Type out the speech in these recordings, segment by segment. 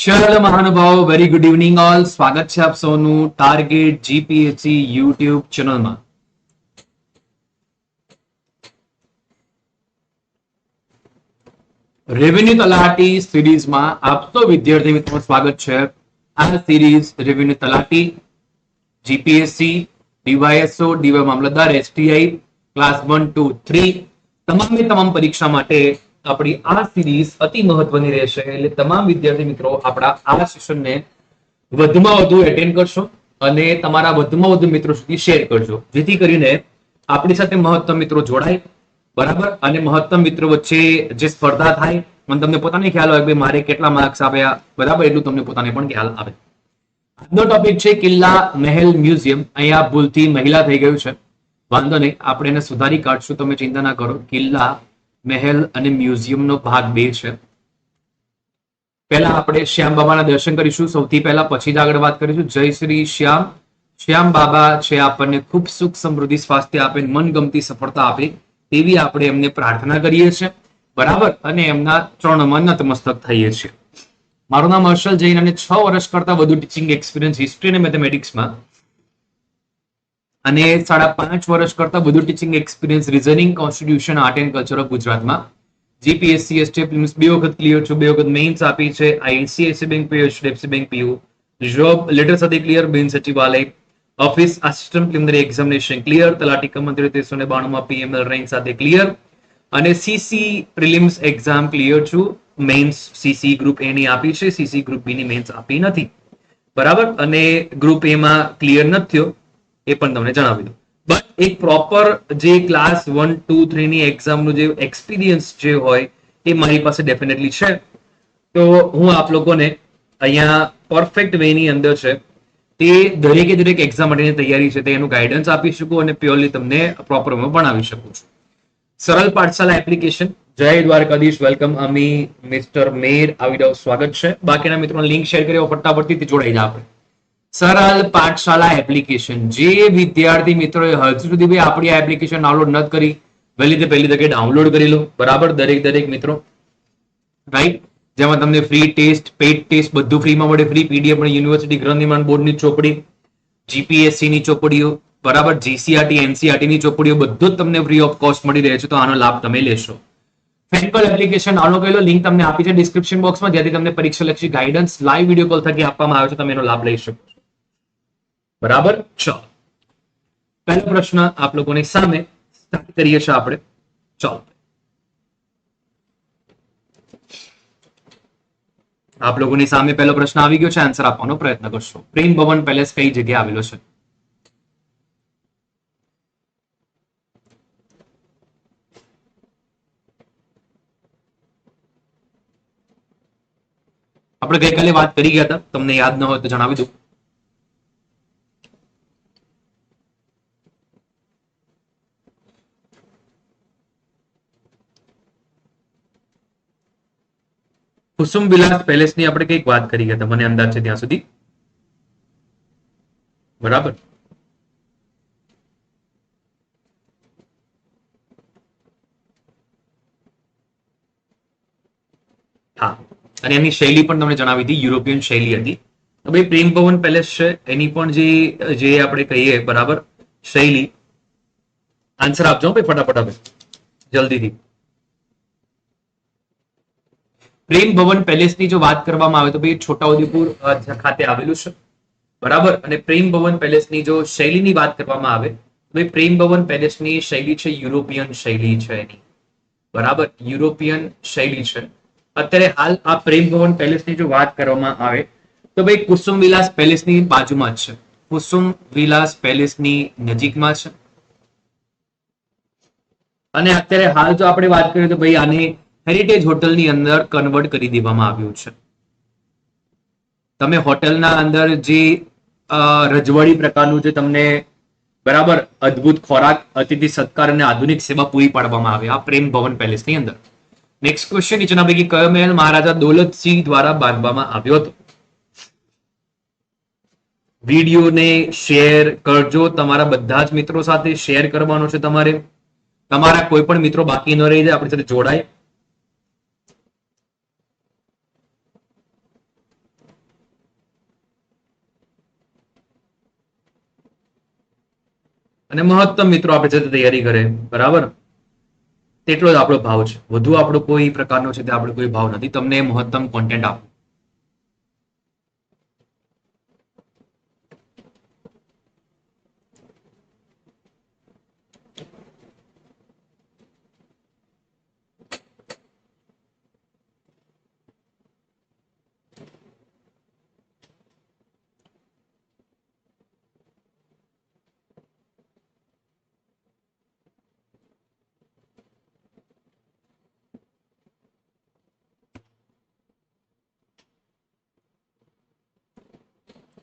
ચલો મહાનુભાવો very good evening all સ્વાગત છે આપ સૌનું ટાર્ગેટ જીપીએસસી યુટ્યુબ ચેનલમાં. રેવન્યુ તલાટી સિરીઝમાં આપ સૌ વિદ્યાર્થી મિત્રો સ્વાગત છે. આ સિરીઝ રેવન્યુ તલાટી જીપીએસસી ડીવાયએસઓ ડીવાય મામલતદાર STI class one two three તમામે તમામ પરીક્ષા માટે આપણી આ સિરીઝ અતિ મહત્વની રહેશે. એટલે તમામ વિદ્યાર્થી મિત્રો, આપણા આ સેશનને વધુમાં વધુ એટેન્ડ કરશો અને તમારા વધુમાં વધુ મિત્રો સુધી શેર કરજો. જેથી કરીને આપણી સાથે મહત્તમ મિત્રો જોડાય, બરાબર? અને મહત્તમ મિત્રો વચ્ચે જે સ્પર્ધા થાય, મને તમને પોતાને ખ્યાલ આવે કે મારે કેટલા માર્ક્સ આવ્યા બરાબર? એટલું તમને પોતાને પણ ખ્યાલ આવે. આજનો ટોપિક છે કિલ્લા મહેલ મ્યુઝિયમ. અહીંયા ભૂલથી મહિલા થઈ ગયું છે. વાંધો નહીં, આપણે એને સુધારી કાઢશું. તમે ચિંતા ના કરો. કિલ્લા મહેલ અને મ્યુઝિયમનો ભાગ બે છે. પહેલા આપણે શ્યામ બાબાના દર્શન કરીશું. સૌથી પહેલા પછી જ આગળ વાત કરીશું. જય શ્રી શ્યામ. શ્યામ બાબા છે આપણને ખૂબ સુખ સમૃદ્ધિ, સ્વાસ્થ્ય આપે, મનગમતી સફળતા આપે તેવી આપણે એમને પ્રાર્થના કરીએ છીએ. બરાબર? અને એમના ચરણોમાં નતમસ્તક થઈએ છીએ. મારું નામ હર્ષલ જૈન અને છ વર્ષ કરતા વધુ ટીચિંગ એક્સપિરિયન્સ હિસ્ટ્રી અને મેથેમેટિક્સમાં અને સાડા પાંચ વર્ષ કરતા વધુ teaching experience reasoning constitution art and culture of ગુજરાતમાં. જીપીએસસી એસટી પ્રિલિમ્સ બે વખત ક્લિયર છું, બે વખત મેઇન્સ આપી છે ICICI bank PO HDFC bank PO job letter સાથે ક્લિયર બિન સચિવાલય office assistant preliminary examination clear તલાટી કમ મંત્રી ત્રીસો ને બાણુંમાં પીએમએલ રેન્ક સાથે ક્લિયર અને સીસી પ્રિલિમ્સ એક્ઝામ ક્લિયર છું મેઇન્સ સીસી ગ્રુપ એ ની આપી છે સીસી ગ્રુપ બી ની મેઇન્સ આપી નથી. બરાબર? અને ગ્રુપ એમાં ક્લિયર નથી થયો. એ પણ તમને જણાવી દઉં. બટ એક પ્રોપર જે ક્લાસ વન ટુ થ્રી ની એક્ઝામનું જે એક્સપિરિયન્સ જે હોય, એ મારી પાસે ડેફિનેટલી છે. તો હું આપ લોકોને અહીંયા પરફેક્ટ વે ની અંદર છે, તે દરેકે દરેક એક્ઝામ માટેની તૈયારી છે, તે એનું ગાઈડન્સ આપી શકું અને પ્યોરલી તમને પ્રોપર વે ભણાવી શકું છું. સરળ પાઠશાલા એપ્લિકેશન જય દ્વારકાધીશ. વેલકમ અમી મિસ્ટર મેર આવી સ્વાગત છે. બાકીના મિત્રોને લિંક શેર કરી ફટાફટથી જોડાઈ જાય આપણે. સરળ પાઠશાળા એપ્લિકેશન જે વિદ્યાર્થી મિત્રોએ હજુ સુધી ભાઈ આપણી આ એપ્લિકેશન ડાઉનલોડ નથી કરી વહેલી પહેલી તકે ડાઉનલોડ કરી લો. બરાબર, દરેક દરેક મિત્રો. રાઈટ જેમાં તમને ફ્રી ટેસ્ટ પેડ ટેસ્ટ બધું ફ્રીમાં મળે. ફ્રી પીડીએફ પણ યુનિવર્સિટી ગ્રહ નિર્માણ બોર્ડની ચોપડી જીપીએસસી ની ચોપડીઓ, બરાબર જીસીઆરટી એનસીઆરટી ની ચોપડીઓ, બધું જ તમને ફ્રી ઓફ કોસ્ટ મળી રહે છે. તો આનો લાભ તમે લેશો. ફેનકોલ એપ્લિકેશન ડાઉનલોડ કરી લો? લિંક તમને આપી છે ડિસ્ક્રિપ્શન બોક્સમાં જ્યાંથી તમને પરીક્ષા લક્ષી ગાઈડન્સ લાઈવ વીડિયો કોલ થકી આપવામાં આવે છે. તમે એનો લાભ લઈ શકો છો. બરાબર? ચલો. પહેલો પ્રશ્ન આપ લોકોની સામે સ્ટાર્ટ કરીએ છીએ આપણે. ચલો. આપ લોકોની સામે પહેલો પ્રશ્ન આવી ગયો છે. આન્સર આપવાનો પ્રયત્ન કરશો. પ્રેમ ભવન પેલેસ કઈ જગ્યાએ આવેલો છે? આપણે ગઈકાલે વાત કરી ગયા હતા. તમને યાદ ન હોય તો જણાવી દઉં. કુસુમ વિલાસ પેલેસની આપણે કંઈક વાત કરી ગયા મને અંદાજ છે ત્યાં સુધી. બરાબર? હા, અને એની શૈલી પણ તમને જણાવી હતી, યુરોપિયન શૈલી હતી. તો ભાઈ, પ્રેમ ભવન પેલેસ છે, એની પણ જે જે આપણે કહીએ, બરાબર, શૈલી. આન્સર આપજો ભાઈ, ફટાફટ હવે જલ્દીથી. પ્રેમ ભવન પેલેસની જો વાત કરવામાં આવે તો ભાઈ છોટાઉદેપુર ખાતે આવેલું છે. બરાબર? અને પ્રેમ ભવન પેલેસની જો શૈલીની વાત કરવામાં આવે, તો ભાઈ પ્રેમ ભવન પેલેસની શૈલી છે યુરોપિયન શૈલી છે એની. બરાબર? યુરોપિયન શૈલી છે. અત્યારે હાલ આ પ્રેમ ભવન પેલેસની જો વાત કરવામાં આવે, તો ભાઈ કુસુમ વિલાસ પેલેસની બાજુમાં જ છે. કુસુમ વિલાસ પેલેસની નજીકમાં છે. અને અત્યારે હાલ જો આપણે વાત કરીએ તો ભાઈ આને હેરિટેજ હોટલની અંદર કન્વર્ટ કરી દેવામાં આવ્યું છે. તમે હોટલના અંદર જે રજવાડી પ્રકારનું જે તમને બરાબર અદ્ભુત ખોરાક, અતિથિ સત્કાર અને આધુનિક સેવા પૂરી પાડવામાં આવે, આ પ્રેમ ભવન પેલેસની અંદર. નેક્સ્ટ ક્વેશ્ચન નીચેના પૈકી કયો મહેલ મહારાજા દોલતસિંહ દ્વારા બાંધવામાં આવ્યો હતો? વિડીયોને શેર કરજો, તમારા બધા જ મિત્રો સાથે શેર કરવાનો છે તમારે. તમારા કોઈ પણ મિત્રો બાકી ન રહી જાય આપણી સાથે જોડાય. અને મહત્તમ મિત્રો આપણે જે તૈયારી કરે, બરાબર? તેટલો જ આપણો ભાવ છે. વધુ આપણો કોઈ પ્રકારનો છે તે આપણો કોઈ ભાવ નથી. તમને મહત્તમ કોન્ટેન્ટ આપો.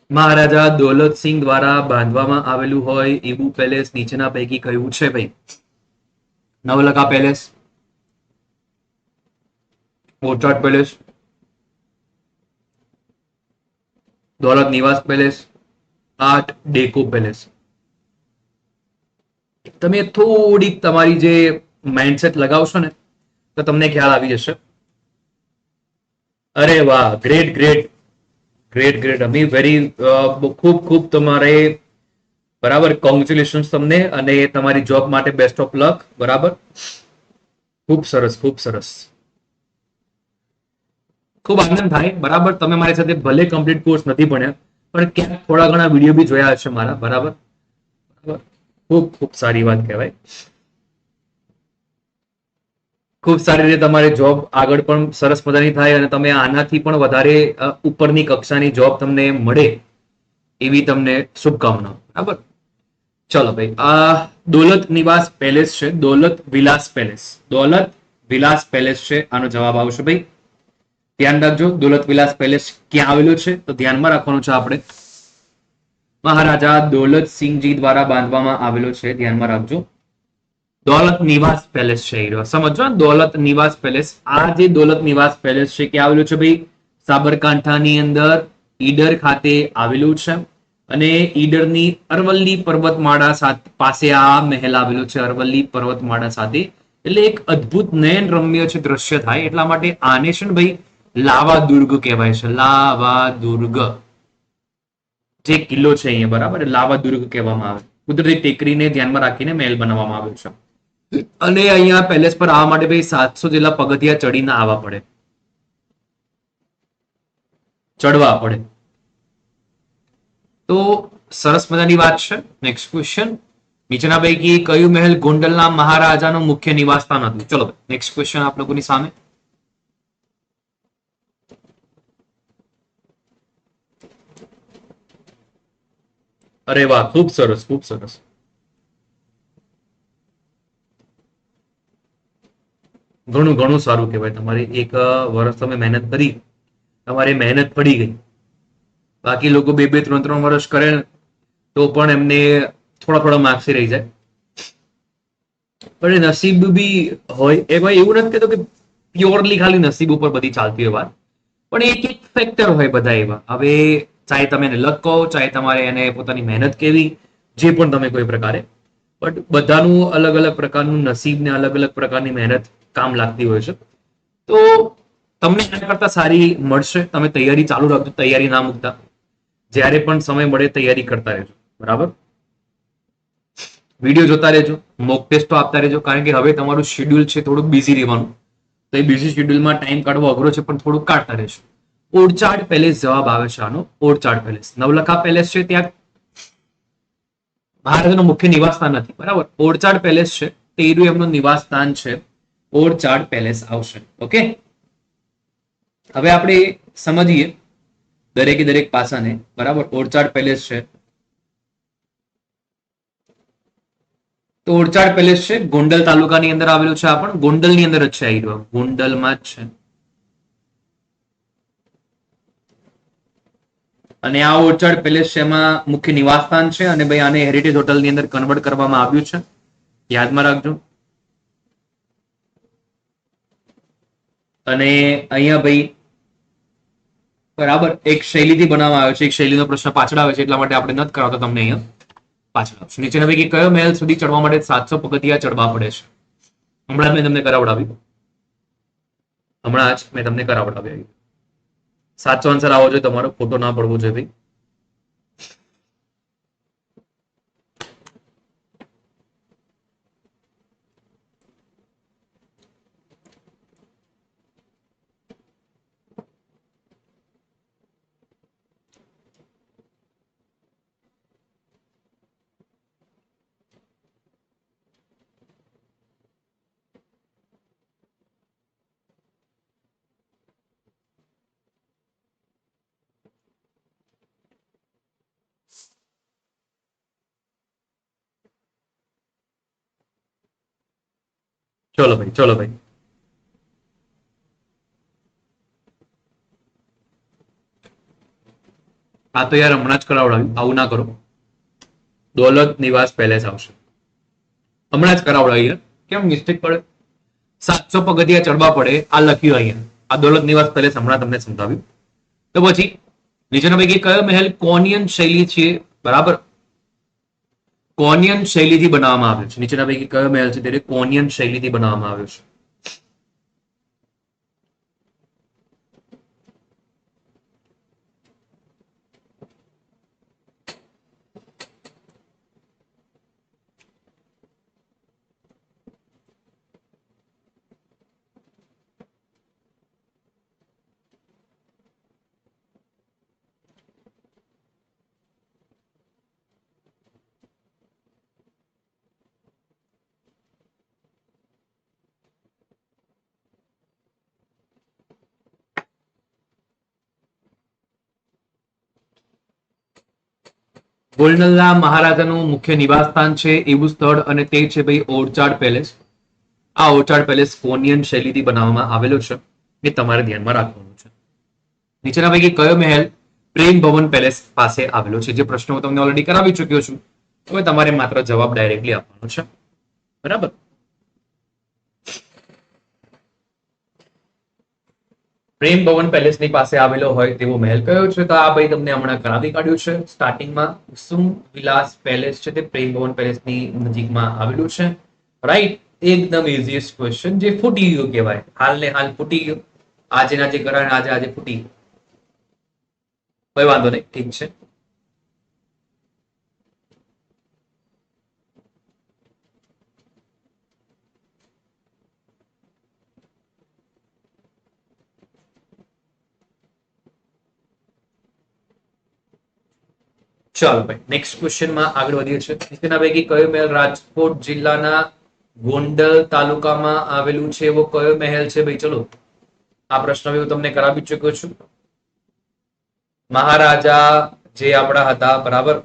મહારાજા દોલતસિંહ દ્વારા બાંધવામાં આવેલું હોય એવું પેલેસ નીચેના પૈકી કયું છે ભાઈ? Navlakha palace? Orchard palace? Daulat Niwas palace? આઠ ડેકો પેલેસ? તમે થોડીક તમારી જે માઇન્ડસેટ લગાવશો ને, તો તમને ખ્યાલ આવી જશે. અરે વાહ ગ્રેટ ગ્રેટ ગ્રેટ ગ્રેટ અમી વેરી ખૂબ ખૂબ તમારે બરાબર કોંગ્રેચ્યુલેશન તમને અને તમારી જોબ માટે બેસ્ટ ઓફ લક બરાબર? ખૂબ સરસ ખૂબ સરસ. ખૂબ આનંદ થાય, બરાબર? તમે મારી સાથે ભલે કમ્પ્લીટ કોર્સ નથી ભણ્યા, પણ ક્યાંક થોડા ઘણા વીડિયો બી જોયા હશે મારા બરાબર? ખૂબ ખૂબ સારી વાત કહેવાય. ખૂબ સારી રીતે તમારી જોબ આગળ પણ સરસ મજાની થાય અને તમે આનાથી પણ વધારે ઉપરની કક્ષાની જોબ તમને મળે એવી તમને શુભકામનાઓ. બરાબર? ચલો ભાઈ આ દોલત નિવાસ પેલેસ છે, દોલત વિલાસ પેલેસ. દોલત વિલાસ પેલેસ છે, આનો જવાબ આવશે ભાઈ. ધ્યાન રાખજો, દોલત વિલાસ પેલેસ ક્યાં આવેલો છે, તો ધ્યાનમાં રાખવાનું છે આપણે. મહારાજા દોલત સિંહજી દ્વારા બાંધવામાં આવેલો છે, ધ્યાનમાં રાખજો. દોલત નિવાસ પેલેસ છે સમજો દોલત નિવાસ પેલેસ. આ જે દોલત નિવાસ પેલેસ છે કે આવેલું છે ભાઈ? સાબરકાંઠાની અંદર ઈડર ખાતે આવેલું છે. અને ઈડરની અરવલ્લી પર્વતમાળા પાસે આ મહેલ આવેલો છે, અરવલ્લી પર્વતમાળા સાથે. એટલે એક અદ્ભુત નયન રમ્ય છે દ્રશ્ય થાય. એટલા માટે આને છે ને ભાઈ, લાવા દુર્ગ કહેવાય છે. લાવા દુર્ગ. જે કિલ્લો છે અહીંયા, બરાબર? લાવા દુર્ગ કહેવામાં આવે. કુદરતી ટેકરીને ધ્યાનમાં રાખીને મહેલ બનાવવામાં આવ્યો છે. અને અહીંયા પેલેસ પર આવવા માટે ભાઈ સાતસો જેટલા પગથિયા ચડીને આવવા પડે. ચડવા પડે. તો સરસ મજાની વાત છે. નેક્સ્ટ ક્વેશ્ચન નીચેના પૈકી કયું મહેલ ગોંડલના મહારાજાનું મુખ્ય નિવાસસ્થાન હતું? ચલો નેક્સ્ટ ક્વેશ્ચન આપ લોકોની સામે. અરે વાહ, ખૂબ સરસ ખૂબ સરસ. ઘણું ઘણું સારું કહેવાય. તમારી એક વર્ષ તમે મહેનત કરી, તમારી મહેનત પડી ગઈ. બાકી લોકો બે બે, ત્રણ ત્રણ વર્ષ કરે તો પણ એમને થોડા થોડા માર્ક્સ રહી જાય. પણ નસીબ બી હોય. એ ભાઈ એવું નથી કહેતો કે પ્યોરલી ખાલી નસીબ ઉપર બધી ચાલતી હોય વાત. પણ એક એક ફેક્ટર હોય બધા એવા. હવે ચાહે તમે એને લક કહો ચાહે તમારે એને પોતાની મહેનત કેવી, જે પણ તમે કોઈ પ્રકારે બટ બધાનું અલગ અલગ પ્રકારનું નસીબ ને અલગ અલગ પ્રકારની મહેનત કામ લાગતી હોય છે. તો તમને એના કરતા સારી મળશે. તમે તૈયારી ચાલુ રાખજો, તૈયારી ના મૂકતા. જ્યારે પણ સમય મળે તૈયારી કરતા રહેજો. બરાબર? વીડિયો જોતા રહેજો મોક ટેસ્ટો આપતા રહેજો. કારણ કે હવે તમારું શેડ્યુલ છે થોડુંક બિઝી રહેવાનું. તો એ બિઝી શેડ્યુલમાં ટાઈમ કાઢવો અઘરો છે, પણ થોડુંક કાઢતા રહેજો. ઓડચાડ પેલેસ જવાબ આવે છે આનો. ઓડચાડ પેલેસ. નવલખા પેલેસ છે ત્યાં મહારાજાનું મુખ્ય નિવાસસ્થાન નથી. બરાબર? ઓરચાડ પેલેસ છે. તેરું એમનું નિવાસસ્થાન છે. ઓરચાડ પેલેસ આવશે. ઓકે? હવે આપણે સમજીએ દરેકે દરેક પાસાને. બરાબર? ઓરચાડ પેલેસ છે. તો ઓરચાડ પેલેસ છે. ગોંડલ તાલુકાની અંદર આવેલું છે આ પણ. ગોંડલની અંદર જ છે આ રહ્યો ગોંડલમાં જ છે. અને આ ઓરચાડ પેલેસ એમાં મુખ્ય નિવાસસ્થાન છે અને ભાઈ આને હેરિટેજ હોટલની અંદર કન્વર્ટ કરવામાં આવ્યું છે. યાદમાં રાખજો. અને અહીંયા ભાઈ બરાબર એક શૈલીથી બનાવવામાં આવ્યો છે. એક શૈલીનો પ્રશ્ન પાછળ આવે છે, એટલા માટે આપણે નથી કરાવતા તમને અહીંયા પાછળ આવશે નીચેના પૈકી કયો મહેલ સુધી ચડવા માટે સાતસો પગથિયા ચડવા પડે છે? હમણાં મેં તમને કરાવડાવ્યું હમણાં જ મેં તમને કરાવડાવ્યું સાચો આન્સર આવો જોઈએ તમારો ખોટો ના પડવો જોઈએ ભાઈ. ચલો ભાઈ ચલો ભાઈ. આ તો યાર હમણાં જ કરાવડાવ્યું. આવું ના કરો. દોલત નિવાસ પેલેસ આવશે. હમણાં જ કરાવડાવી કેમ મિસ્ટેક પડે? સાતસો પગથિયા ચડવા પડે. આ લખ્યું અહીંયા. આ દોલત નિવાસ પહેલે હમણાં તમને સમજાવ્યું. તો પછી, નીચેના પૈકી કયો મહેલ કોનિયન શૈલી છે? બરાબર? કોનિયન શૈલીથી બનાવવામાં આવ્યો છે. નીચેના પૈકી કયો મહેલ છે તે કોનિયન શૈલીથી બનાવવામાં આવ્યો છે. ગોલ્ડનના મહારાજાનું મુખ્ય નિવાસસ્થાન છે એવું સ્થળ અને તે છે ભાઈ ઓરચાડ પેલેસ. આ ઓરચાડ પેલેસ કોનિયન શૈલીથી બનાવવામાં આવેલો છે. એ તમારે ધ્યાનમાં રાખવાનું છે. નીચેના પૈકી કયો મહેલ પ્રેમ ભવન પેલેસ પાસે આવેલો છે? જે પ્રશ્ન હું તમને ઓલરેડી કરાવી ચુક્યો છું. હવે તમારે માત્ર જવાબ ડાયરેક્ટલી આપવાનો છે. બરાબર? પ્રેમ ભવન પેલેસની પાસે આવેલો હોય તેવો મહેલ કયો છે? તો આ ભાઈ તમને હમણાં કરાવી કાઢ્યું છે. સ્ટાર્ટિંગમાં કુસુમ વિલાસ પેલેસ છે તે પ્રેમ ભવન પેલેસની નજીકમાં આવેલું છે. રાઈટ એકદમ ઇઝીએસ્ટ ક્વેશ્ચન જે ફૂટી ગયું કહેવાય. હાલ ને હાલ ફૂટી ગયું. આજે ના જે કરાણ આજે આજે ફૂટી ગયું. કોઈ વાંધો નહીં, ઠીક છે. ચાલો ભાઈ નેક્સ્ટ ક્વેશ્ચનમાં આગળ વધીએ છીએ. નીચેના પૈકી કયો મહેલ રાજકોટ જિલ્લાના ગોંડલ તાલુકામાં આવેલું છે? એવો કયો મહેલ છે? ભાઈ, ચલો, આ પ્રશ્ન હું તમને કરાવી ચુક્યો છું. મહારાજા જે આપણા હતા, બરાબર?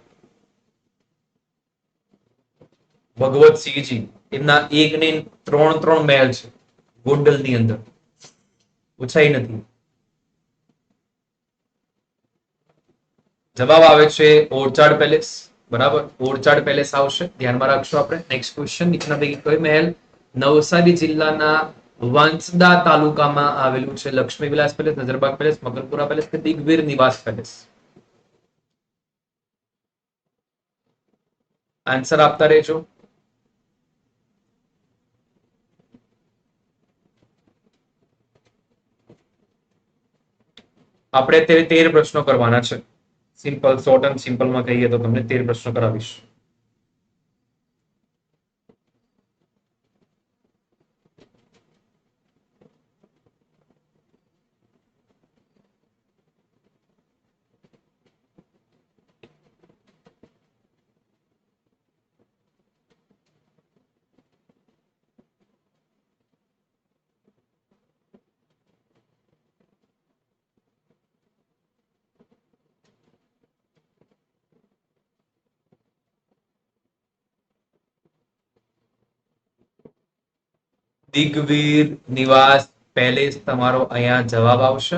ભગવતસિંહજી, એમના એક ને ત્રણ ત્રણ મહેલ છે ગોંડલની અંદર. પૂછાય નથી. જવાબ આવે છે ઓરચાડ પેલેસ. બરાબર? ઓરચાડ પેલેસ આવશે. ધ્યાનમાં રાખશું આપણે. નેક્સ્ટ ક્વેશ્ચન નીચેના પૈકી કઈ મહેલ નવસારી જિલ્લાના વાંસદા તાલુકામાં આવેલું છે? Lakshmi Vilas palace, Nazarbagh palace Makarpura palace કે દિગ્વીર નિવાસ પેલેસ? આન્સર આપતા રહેજો. આપણે તેર પ્રશ્નો કરવાના છે. સિમ્પલ શોર્ટ એન્ડ સિમ્પલમાં કહીએ તો તમને તેર પ્રશ્નો કરાવીશ. દિગ્વીર નિવાસ પેલેસ તમારો અહીંયા જવાબ આવશે.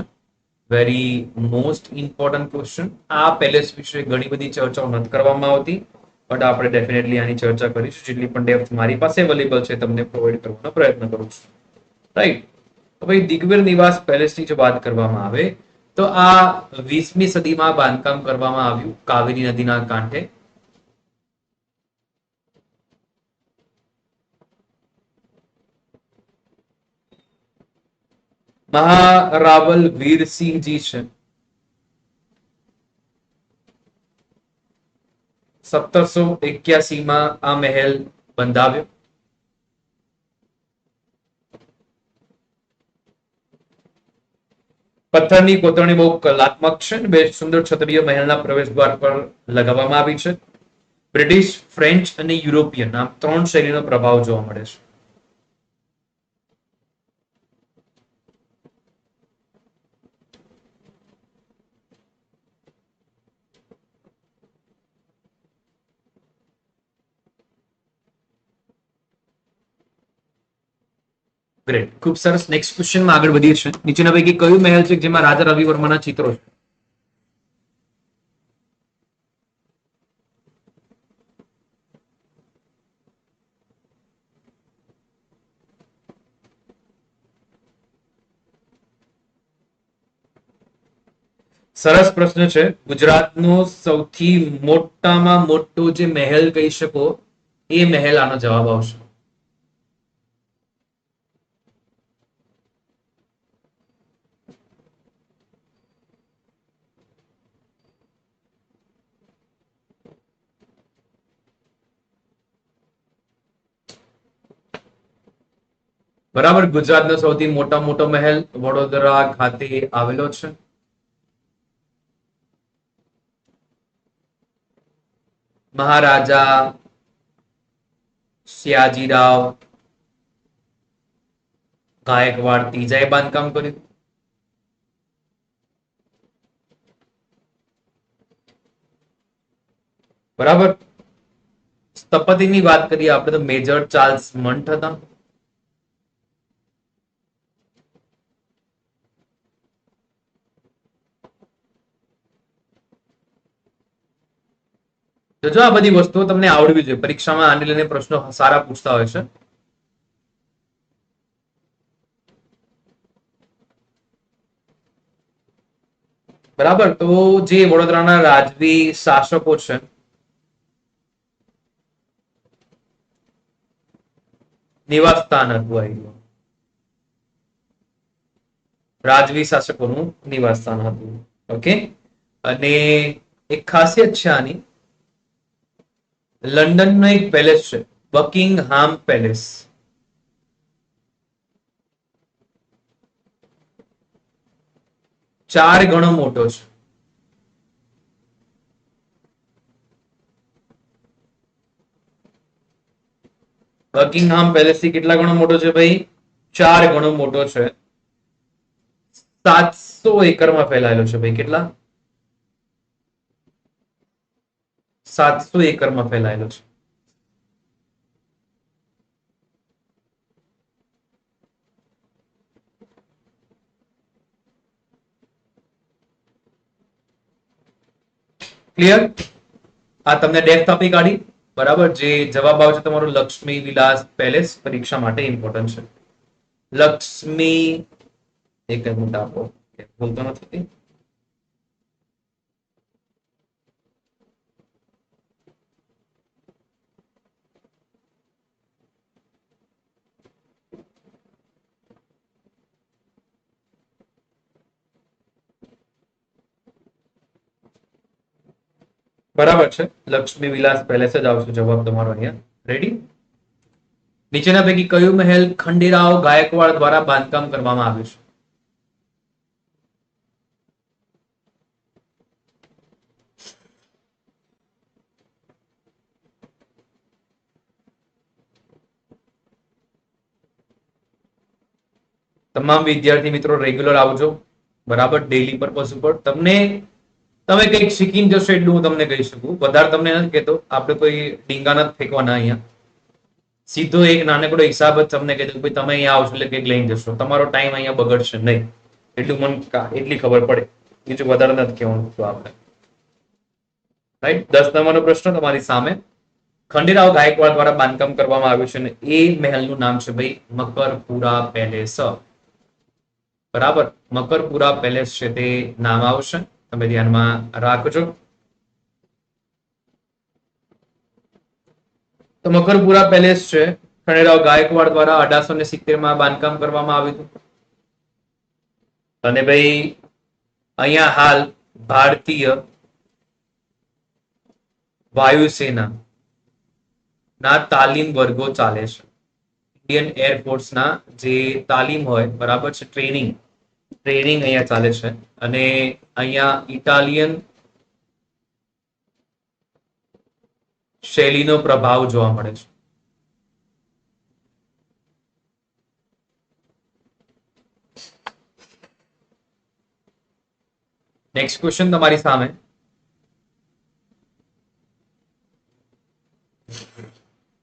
વેરી મોસ્ટ ઇમ્પોર્ટન્ટ ક્વેશ્ચન આ પેલેસ વિશે ઘણી બધી ચર્ચાઓ નથી કરવામાં આવતી બટ આપણે ડેફિનેટલી આની ચર્ચા કરીશું. જેટલી પણ ડેપ્થ મારી પાસે અવેલેબલ છે, તમને પ્રોવાઈડ કરવાનો પ્રયત્ન કરું છું. રાઈટ તો ભાઈ, દિગ્વીર નિવાસ પેલેસની જો વાત કરવામાં આવે, તો આ વીસમી સદીમાં બાંધકામ કરવામાં આવ્યું કાવેરી નદીના કાંઠે. મહારાવલ વીરસિંહજી છે. સત્તરસો એક્યાસી માં આ મહેલ બંધાવ્યો. પથ્થરની કોતરણી બહુ કલાત્મક છે બે સુંદર છતરીઓ મહેલના પ્રવેશ દ્વાર પર લગાવવામાં આવી છે. બ્રિટિશ, ફ્રેન્ચ અને યુરોપિયન આમ ત્રણ શૈલીનો પ્રભાવ જોવા મળે છે. ગ્રેટ ખૂબ સરસ. નેક્સ્ટ ક્વેશ્ચનમાં આગળ વધીએ છીએ. નીચેના પૈકી કયું મહેલ છે જેમાં રાજા રવિ વર્માના ચિત્રો છે? સરસ પ્રશ્ન છે. ગુજરાતનો સૌથી મોટામાં મોટો જે મહેલ કહી શકો, એ મહેલ આનો જવાબ આવશે. બરાબર, ગુજરાતનો સૌથી મોટા મોટો મહેલ વડોદરા ખાતે આવેલો છે. મહારાજા સિયાજીરાવ ગાયકવાડ ત્રીજાએ બાંધકામ કર્યું. બરાબર? સ્થપતિની વાત કરીએ, આપણે તો મેજર ચાર્લ્સ મંટ હતા. જો આ બધી વસ્તુઓ તમને આવડવી જોઈએ. પરીક્ષામાં આને લઈને પ્રશ્નો સારા પૂછતા હોય છે. બરાબર? તો જે વડોદરાના રાજવી શાસકો છે, નિવાસ સ્થાન હતું આવી રાજવી શાસકોનું નિવાસસ્થાન હતું. ઓકે? અને એક ખાસિયત છે આની. લંડનનો એક પેલેસ છે બકિંગહામ પેલેસ ચાર ગણો મોટો છે બકિંગહામ પેલેસથી કેટલા ગણો મોટો છે ભાઈ ચાર ગણો મોટો છે સાતસો એકરમાં ફેલાયેલો છે ભાઈ કેટલા સાતસો એકરમાં ફેલાયેલો છે. ક્લિયર આ તમને ડેપ્થ આપી કાઢી. બરાબર? જે જવાબ આવશે તમારો લક્ષ્મી વિલાસ પેલેસ પરીક્ષા માટે ઇમ્પોર્ટન્ટ છે. લક્ષ્મી, એક મિનિટ આપો. ભૂલતો નથી. બરાબર છે. લક્ષ્મી વિલાસ પેલેસ જ આવશે જવાબ તમારો અહીંયા. રેડી નીચેના પૈકી કયું મહેલ ખંડેરાવ ગાયકવાડ દ્વારા બાંધકામ કરવામાં આવ્યું છે? તમામ વિદ્યાર્થી મિત્રો રેગ્યુલર આવજો. બરાબર? ડેલી પર્પઝ ઉપર. તમને તમે કંઈક શીખીને જશો એટલું હું તમને કહી શકું. વધારે તમને નથી કહેતો. આપણે કોઈ ડીંગા નથી ફેંકવાના અહીંયા. સીધો એક નાનકડો હિસાબ જ તમને કહેતો ભાઈ તમે અહીંયા આવશો એટલે કંઈક લઈને જશો. તમારો ટાઈમ અહીંયા બગડશે નહીં. એટલું મને એટલી ખબર પડે. બીજું વધારે નથી કહેવાનું છું આપણે. રાઈટ દસ નંબરનો પ્રશ્ન તમારી સામે. ખંડેરાવ ગાયકવાડ દ્વારા બાંધકામ કરવામાં આવ્યું છે અને એ મહેલનું નામ છે ભાઈ મકરપુરા પેલેસ. બરાબર? મકરપુરા પેલેસ છે તે નામ આવશે. તમે ધ્યાનમાં રાખજો તો મકરપુરા પેલેસ છે. ખણેરાવ ગાયકવાડ દ્વારા અઢારસો ને સિત્તેરમાં બાંધકામ કરવામાં આવ્યું હતું. અને ભાઈ, અહીંયા હાલ ભારતીય વાયુસેના ના તાલીમ વર્ગો ચાલે છે. ઇન્ડિયન એરફોર્સના જે તાલીમ હોય, બરાબર છે ટ્રેનિંગ ટ્રેનિંગ અહીંયા ચાલે છે. અને અહીંયા ઇટાલિયન શૈલીનો પ્રભાવ જોવા મળે છે. નેક્સ્ટ ક્વેશ્ચન તમારી સામે.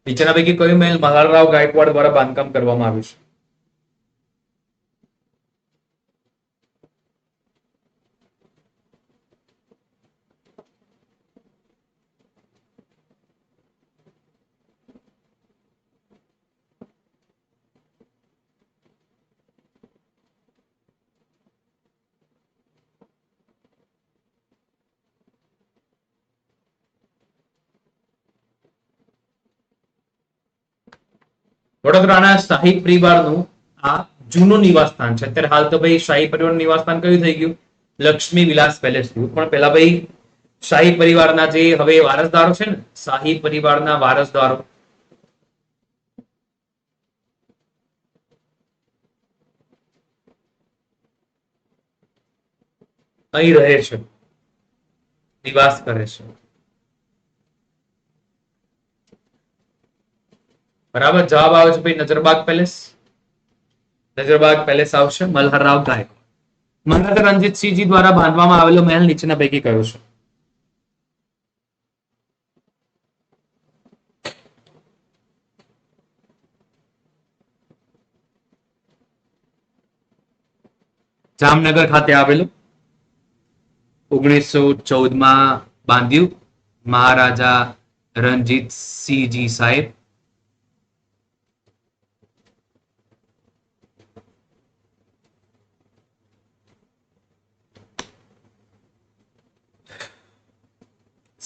નીચેના પૈકી કયું મહેલ મલ્હારરાવ ગાયકવાડ દ્વારા બાંધકામ કરવામાં આવ્યું છે? વડોદરાના શાહી પરિવારનું આ જૂનું નિવાસસ્થાન છે. અત્યારે હાલ તો ભાઈ શાહી પરિવારનું નિવાસસ્થાન કયું થઈ ગયું? લક્ષ્મી વિલાસ પેલેસ થયું પણ પેલા ભાઈ શાહી પરિવારના જે હવે વારસદારો છે ને શાહી પરિવારના વારસદારો. અહીં રહે છે. નિવાસ કરે છે. બરાબર? જવાબ આવે છે નજરબાગ પેલેસ? નજરબાગ પેલેસ આવશે મલ્હારરાવ ગાયકવાડ. મહારાજા રણજીતસિંહજી દ્વારા બાંધવામાં આવેલો મહેલ નીચેના પૈકી કયો છે? જામનગર ખાતે આવેલું. ઓગણીસો ચૌદમાં બાંધ્યું મહારાજા રણજીતસિંહજી સાહેબ.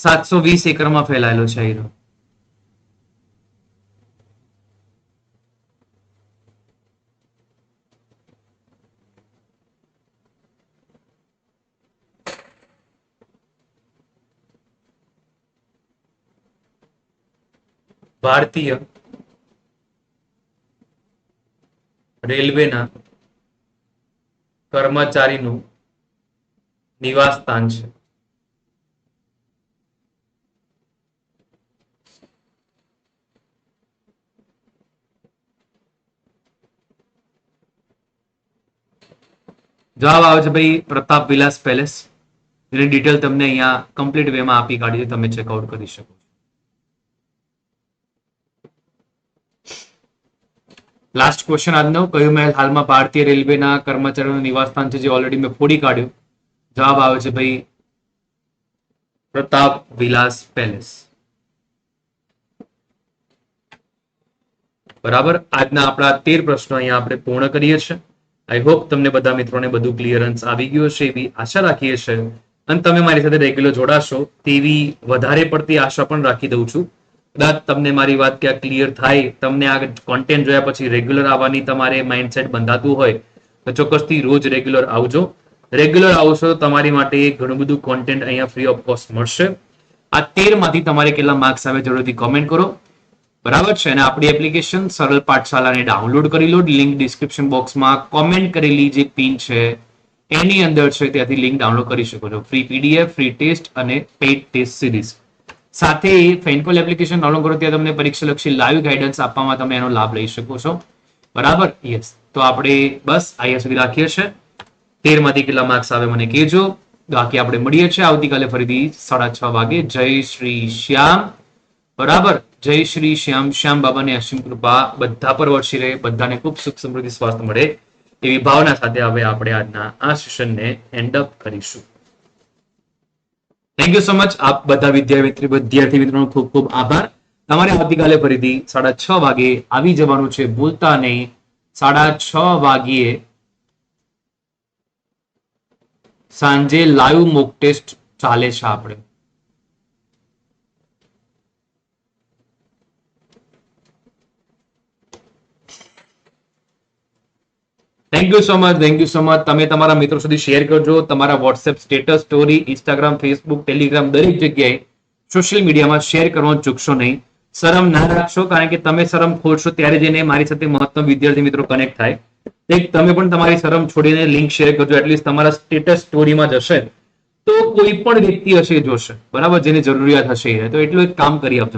સાતસો વીસ એકરમાં ફેલાયેલો છે એનો ભારતીય રેલવેના કર્મચારીનું નિવાસ સ્થાન છે જવાબ આવે છે ભાઈ પ્રતાપ વિલાસ પેલેસ. એની ડિટેલ તમને અહીંયા કમ્પ્લીટ વેમાં આપી કાઢી છે. તમે ચેકઆઉટ કરી શકો લાસ્ટ ક્વેશ્ચન આજનો. કયું મહેલ હાલમાં ભારતીય રેલવેના કર્મચારીઓનું નિવાસસ્થાન છે? જે ઓલરેડી મેં ફોડી કાઢ્યું. જવાબ આવે છે ભાઈ પ્રતાપ વિલાસ પેલેસ. બરાબર? આજના આપણા તેર પ્રશ્નો અહીંયા આપણે પૂર્ણ કરીએ છીએ. આઈ હોપ તમને બધા મિત્રોને બધું ક્લિયરન્સ આવી ગયું હશે એવી આશા રાખીએ છીએ. અને તમે મારી સાથે રેગ્યુલર જોડાશો તેવી વધારે પડતી આશા પણ રાખી દઉં છું. કદાચ તમને મારી વાત ક્યાં ક્લિયર થાય, તમને આ કોન્ટેન્ટ જોયા પછી રેગ્યુલર આવવાની તમારે માઇન્ડસેટ બંધાતું હોય, તો ચોક્કસથી રોજ રેગ્યુલર આવજો. રેગ્યુલર આવશો તો તમારી માટે ઘણું બધું કોન્ટેન્ટ અહીંયા ફ્રી ઓફ કોસ્ટ મળશે. આ તેરમાંથી તમારે કેટલા માર્ક્સ આવે જરૂરથી કોમેન્ટ કરો. બરાબર છે? અને આપણી એપ્લિકેશન સરળ પાઠશાલાને ડાઉનલોડ કરી લો. લિંક ડિસ્ક્રિપ્શન બોક્સમાં કોમેન્ટ કરેલી જે પિન છે. એની અંદર છે, ત્યાંથી લિંક ડાઉનલોડ કરી શકો છો. Free PDF free test and paid test series સાથે ફેનકોલ એપ્લિકેશન ડાઉનલોડ કરો, ત્યાં તમને પરીક્ષા લક્ષી લાઈવ ગાઈડન્સ આપવામાં તમે એનો લાભ લઈ શકો છો. બરાબર? યસ તો આપણે બસ અહીંયા સુધી રાખીએ છીએ. તેરમાંથી કેટલા માર્ક્સ આવે મને કહેજો. બાકી આપણે મળીએ છીએ આવતીકાલે ફરીથી સાડા છ વાગે. જય શ્રી શ્યામ. બરાબર? જય શ્રી શ્યામ શ્યામ બાબાની અસીમ કૃપા. બધા પર વર્ષી રહે, બધાને ખૂબ સુખ સમૃદ્ધિ, સ્વાસ્થ્ય મળે એવી ભાવના સાથે હવે આપણે આજના આ સેશનને એન્ડ અપ કરીશું. થેન્ક યુ સો મચ આપ બધા વિદ્યાર્થી વિદ્યાર્થી મિત્રોનો ખૂબ ખૂબ આભાર. તમારે આવતીકાલે ફરીથી સાડા છ વાગે આવી જવાનું છે. ભૂલતા નહીં. સાડા છ વાગ્યે સાંજે લાઈવ મોક ટેસ્ટ ચાલે છે આપણે. Thank you so much thank you so much તમે તમારા મિત્રો સુધી શેર કરજો. તમારા WhatsApp status story Instagram Facebook Telegram દરેક જગ્યાએ સોશિયલ મીડિયામાં શેર કરવાનું ચૂકશો નહીં. શરમ ના રાખશો, કારણ કે તમે શરમ ખોલશો ત્યારે જઈને મારી સાથે મહત્તમ વિદ્યાર્થી મિત્રો કનેક્ટ થાય. તમે પણ તમારી શરમ છોડીને લિંક શેર કરજો એટલીસ્ટ તમારા સ્ટેટસ સ્ટોરીમાં જશે. તો કોઈ પણ વ્યક્તિ હશે જોશે. બરાબર? જેની જરૂરિયાત હશે તો એટલું એક કામ કરી આપજો.